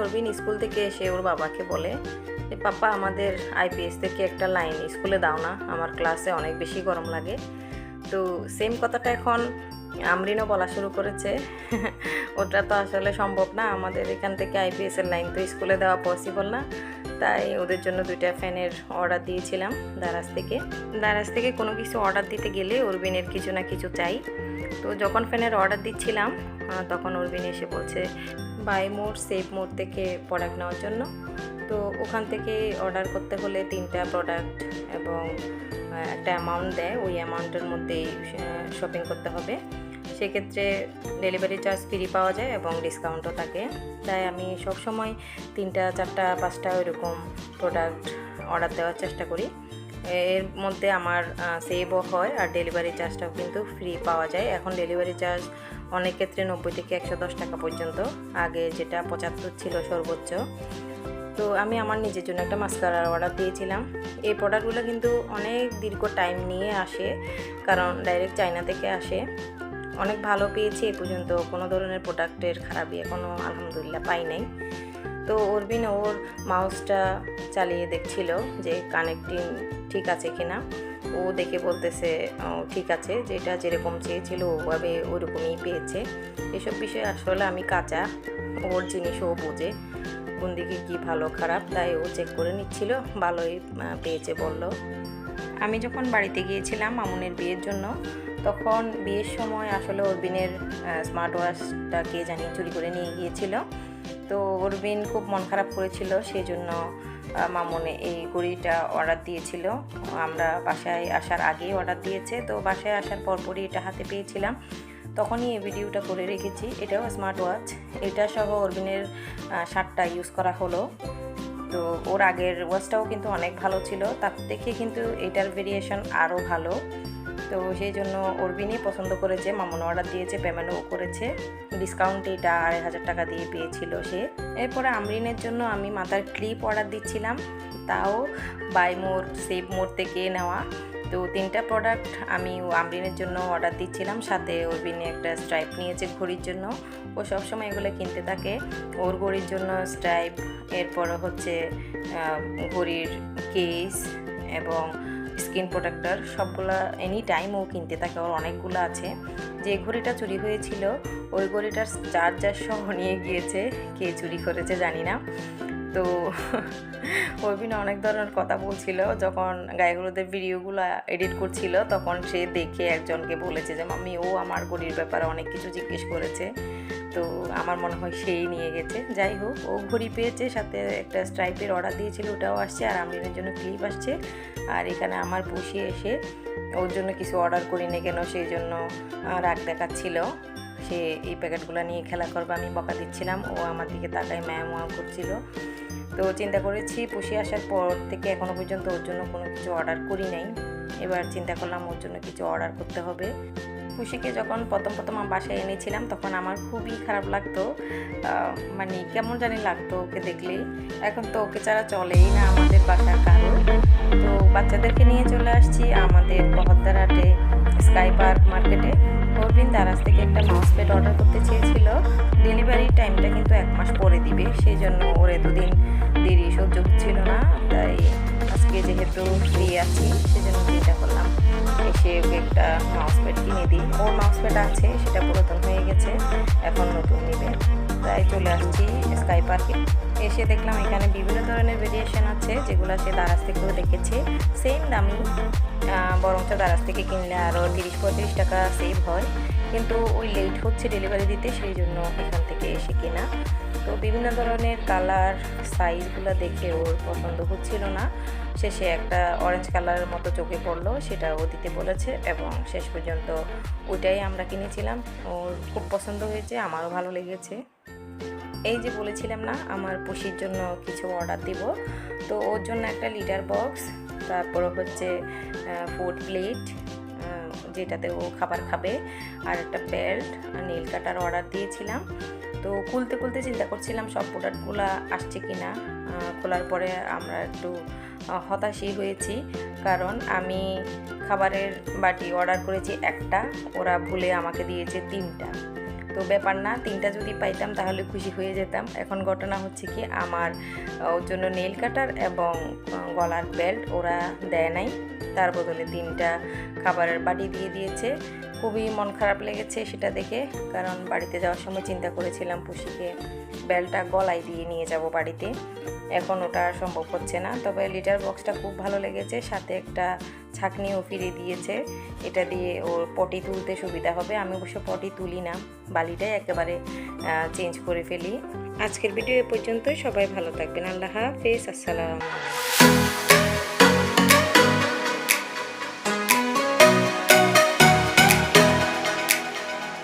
Arobin school থেকে এসে ওর বাবাকে বলে যে পাপা আমাদের আইপিএস থেকে একটা লাইন স্কুলে দাও না, আমার ক্লাসে অনেক বেশি গরম লাগে। তো সেম কথাটা এখন আমরিনও বলা শুরু করেছে। ওটা তো আসলে সম্ভব না, আমাদের এখান থেকে আইপিএস এর লাইন তো স্কুলে দেওয়া পসিবল না। তাই ওদের জন্য দুইটা ফ্যানের অর্ডার দিয়েছিলাম দারাজ থেকে। দারাজ থেকে কোনো কিছু অর্ডার দিতে গেলে অরবিনের কিছু না কিছু চাই। তো যখন ফ্যানের অর্ডার দিচ্ছিলাম তখন অরবিন এসে বলছে বাই মোড সেভ মোড থেকে প্রোডাক্ট নেওয়ার জন্য। তো ওখান থেকে অর্ডার করতে হলে তিনটা প্রোডাক্ট এবং একটা অ্যামাউন্ট দেয়। ওই অ্যামাউন্টের মধ্যেই শপিং করতে হবে। সেক্ষেত্রে ডেলিভারি চার্জ ফ্রি পাওয়া যায় এবং ডিসকাউন্টও থাকে। তাই আমি সবসময় তিনটা, চারটা, পাঁচটা ওইরকম প্রোডাক্ট অর্ডার দেওয়ার চেষ্টা করি। এর মধ্যে আমার সেভও হয় আর ডেলিভারি চার্জটাও কিন্তু ফ্রি পাওয়া যায়। এখন ডেলিভারি চার্জ অনেক ক্ষেত্রে নব্বই থেকে একশো দশ টাকা পর্যন্ত। আগে যেটা পঁচাত্তর ছিল সর্বোচ্চ। তো আমি আমার নিজের জন্য একটা মাস্কারার অর্ডার দিয়েছিলাম। এই প্রোডাক্টগুলো কিন্তু অনেক দীর্ঘ টাইম নিয়ে আসে, কারণ ডাইরেক্ট চায়না থেকে আসে। অনেক ভালো পেয়েছি এ পর্যন্ত। কোনো ধরনের প্রোডাক্টের খারাপই এখনও আলহামদুলিল্লাহ পাই নাই। তো অরবিন ওর মাউসটা চালিয়ে দেখছিল যে কানেক্টিং ঠিক আছে কিনা। ও দেখে বলতেছে "ও, ঠিক আছে। যেটা যেরকম চেয়েছিল ওভাবে ওরকমই পেয়েছে। এসব বিষয়ে আসলে আমি কাঁচা। ওর জিনিস ও বোঝে। কোন দিকে কী ভালো খারাপ তাই ও চেক করে নিচ্ছিল। ভালোই পেয়েছে বলল। আমি যখন বাড়িতে গিয়েছিলাম মামুনের বিয়ের জন্য তখন বিয়ের সময় আসলে অরবিনের স্মার্ট ওয়াচটা কে জানি চুরি করে নিয়ে গিয়েছিল। তো অরবিন খুব মন খারাপ করেছিল, সেই জন্য মামুনে এই ঘড়িটা অর্ডার দিয়েছিল। আমরা বাসায় আসার আগেই অর্ডার দিয়েছে, তো বাসায় আসার পরপরই এটা হাতে পেয়েছিলাম। তখনই এই ভিডিওটা করে রেখেছি। এটাও স্মার্ট ওয়াচ এটা সহ অরবিনের শার্টটা ইউজ করা হলো। তো ওর আগের ওয়াচটাও কিন্তু অনেক ভালো ছিল। তার থেকে কিন্তু এটার ভেরিয়েশন আরও ভালো। তো সেই জন্য অরবিনই পছন্দ করেছে, মামুন অর্ডার দিয়েছে পেমেন্টও করেছে। ডিসকাউন্ট এটা আড়াই হাজার টাকা দিয়ে পেয়েছিল সে। এরপরে আমরিনের জন্য আমি মাথার ক্লিপ অর্ডার দিচ্ছিলাম, তাও বাই মোর সেভ মোর থেকে নেওয়া। তো তিনটা প্রোডাক্ট আমি আমরিনের জন্য অর্ডার দিচ্ছিলাম, সাথে অরবিনে একটা স্ট্রাইপ নিয়েছে ঘড়ির জন্য। ও সবসময় এগুলো কিনতে থাকে। ওর ঘড়ির জন্য স্ট্রাইপ এরপর হচ্ছে ঘড়ির কেস এবং স্কিন প্রোটেক্টর, সবগুলা এনি টাইম ও কিনতে থাকে, ওর অনেকগুলো আছে। যে ঘড়িটা চুরি হয়েছিল, ওই ঘড়িটার চার্জার সহ নিয়ে গিয়েছে, কে চুরি করেছে জানি না। তো অর্বিন অনেক ধরনের কথা বলছিল, যখন গায়েগুলোদের ভিডিওগুলো এডিট করছিল, তখন সে দেখে একজনকে বলেছে যে, মাম্মি, ও আমার ঘড়ির ব্যাপারে অনেক কিছু জিজ্ঞেস করেছে। তো আমার মনে হয় সেই নিয়ে গেছে। যাই হোক, ও ঘড়ি পেয়েছে, সাথে একটা স্ট্রাইপের অর্ডার দিয়েছিল, ওটাও আসছে, আর আমরিনের জন্য ক্লিপ আসছে। আর এখানে আমার পুষি এসে ওর জন্য কিছু অর্ডার করি না কেন, সেই জন্য রাগ দেখাচ্ছিল। সে এই প্যাকেটগুলো নিয়ে খেলা করবে, আমি বকা দিচ্ছিলাম, ও আমার দিকে তাকায় ম্যাম ওয়া করছিল। তো চিন্তা করেছি, পুষি আসার পর থেকে এখনও পর্যন্ত ওর জন্য কোনো কিছু অর্ডার করি নাই। এবার চিন্তা করলাম, ওর জন্য কিছু অর্ডার করতে হবে। খুশিকে যখন প্রথম প্রথম আমার বাসায় এনেছিলাম, তখন আমার খুবই খারাপ লাগতো। মানে কেমন জানি লাগতো ওকে দেখলে। এখন তো ওকে ছাড়া চলেই না আমাদের বাসার কারও। তো বাচ্চাদেরকে নিয়ে চলে আসছি আমাদের বহদ্দারহাটে স্কাই পার্ক মার্কেটে অরবিন দারাজ থেকে একটা মাউস প্যাড অর্ডার করতে চেয়েছিল। ডেলিভারি টাইমটা কিন্তু এক মাস পরে দিবে, সেই জন্য ওর এতদিন দেরি সহ্য হচ্ছিল না। তাই আজকে যেহেতু ফ্রি আছি, সেজন্য চিন্তা করলাম। এসে একটা মাউস প্যাড কিনে দিই। ওর মাউস প্যাড আছে, সেটা পুরাতন হয়ে গেছে, এখন নতুন নেবে। তাই চলে আসছি স্কাই পার্কে এসে দেখলাম এখানে বিভিন্ন ধরনের ভেরিয়েশন আছে, যেগুলো সে দারাজ থেকেও দেখেছে। সেম দামি বরঞ্চ দারাজ থেকে কিনলে আরও তিরিশ পঁয়ত্রিশ টাকা সেভ হয়। কিন্তু ওই লেট হচ্ছে ডেলিভারি দিতে, সেই জন্য এখান থেকে এসে কেনা। তো বিভিন্ন ধরনের কালার সাইজগুলো দেখে ওর পছন্দ হচ্ছিল না। শেষে একটা অরেঞ্জ কালারের মতো চোখে পড়ল, সেটা ও দিতে বলেছে এবং শেষ পর্যন্ত ওইটাই আমরা কিনেছিলাম। ওর খুব পছন্দ হয়েছে, আমারও ভালো লেগেছে। এই যে বলেছিলাম না, আমার পুষির জন্য কিছু অর্ডার দিব। তো ওর জন্য একটা লিটার বক্স তারপর হচ্ছে ফুড প্লেট যেটাতে ও খাবার খাবে। আর একটা বেল্ট নীল কাটার অর্ডার দিয়েছিলাম। তো খুলতে খুলতে চিন্তা করছিলাম সব প্রোডাক্টগুলো আসছে কি না খোলার পরে আমরা একটু হতাশই হয়েছি। কারণ আমি খাবারের বাটি অর্ডার করেছি একটা, ওরা ভুলে আমাকে দিয়েছে তিনটা। তো ব্যাপার না, তিনটা যদি পাইতাম তাহলে খুশি হয়ে যেতাম। এখন ঘটনা হচ্ছে কি, আমার ওর জন্য নেল কাটার এবং গলার বেল্ট ওরা দেয় নাই। তার বদলে তিনটা খাবারের বাটি দিয়ে দিয়েছে। খুবই মন খারাপ লেগেছে সেটা দেখে, কারণ বাড়িতে যাওয়ার সময় চিন্তা করেছিলাম পুষিকে বেলটা গলায় দিয়ে নিয়ে যাব বাড়িতে। এখন ওটা সম্ভব হচ্ছে না। তবে লিটার বক্সটা খুব ভালো লেগেছে, সাথে একটা ছাকনিও ফিরে দিয়েছে। এটা দিয়ে ওর পটি তুলতে সুবিধা হবে। আমি অবশ্য পটি তুলি না, বালিটাই একেবারে চেঞ্জ করে ফেলি। আজকের ভিডিও এ পর্যন্তই। সবাই ভালো থাকবেন। আল্লাহ হাফেজ। আসসালাম